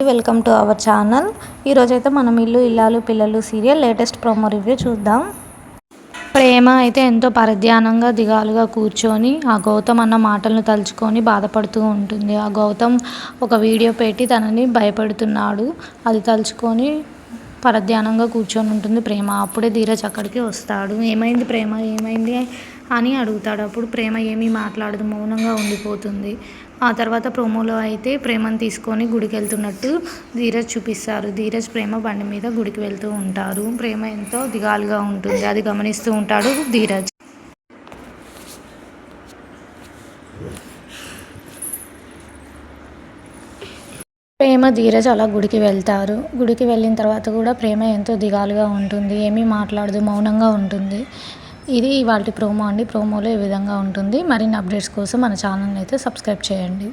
Welcome to our channel ఈరోజైతే మనం ఇల్లు ఇల్లాలు పిల్లలు సీరియల్ లేటెస్ట్ ప్రోమో రివ్యూ చూద్దాం. ప్రేమ అయితే ఎంతో పరధ్యానంగా దిగాలుగా కూర్చొని ఆ గౌతమ్ అన్న మాటలను తలుచుకొని బాధపడుతూ ఉంటుంది. ఆ గౌతమ్ ఒక వీడియో పెట్టి తనని భయపెడుతున్నాడు. అది తలుచుకొని పరధ్యానంగా కూర్చొని ఉంటుంది ప్రేమ. అప్పుడే ధీరజ్ అక్కడికి వస్తాడు. ఏమైంది ప్రేమ? ఏమైంది? అని అడుగుతాడు. అప్పుడు ప్రేమ ఏమీ మాట్లాడదు. మౌనంగా ఉండిపోతుంది. ఆ తర్వాత ప్రోమోలో అయితే ప్రేమను తీసుకొని గుడికి వెళ్తున్నట్టు ధీరజ్ చూపిస్తారు. ధీరజ్ ప్రేమ బండి మీద గుడికి వెళ్తూ ఉంటారు. ప్రేమ ఎంతో దిగాలుగా ఉంటుంది. అది గమనిస్తూ ఉంటాడు ధీరజ్. ప్రేమ ధీరజ్ అలా గుడికి వెళ్తారు. గుడికి వెళ్ళిన తర్వాత కూడా ప్రేమ ఎంతో దిగాలుగా ఉంటుంది. ఏమీ మాట్లాడదు. మౌనంగా ఉంటుంది. ఇది ఇవాళ ప్రోమో అండి. ప్రోమోలో ఈ విధంగా ఉంటుంది. మరిన్ని అప్డేట్స్ కోసం మన ఛానల్ని అయితే సబ్స్క్రైబ్ చేయండి.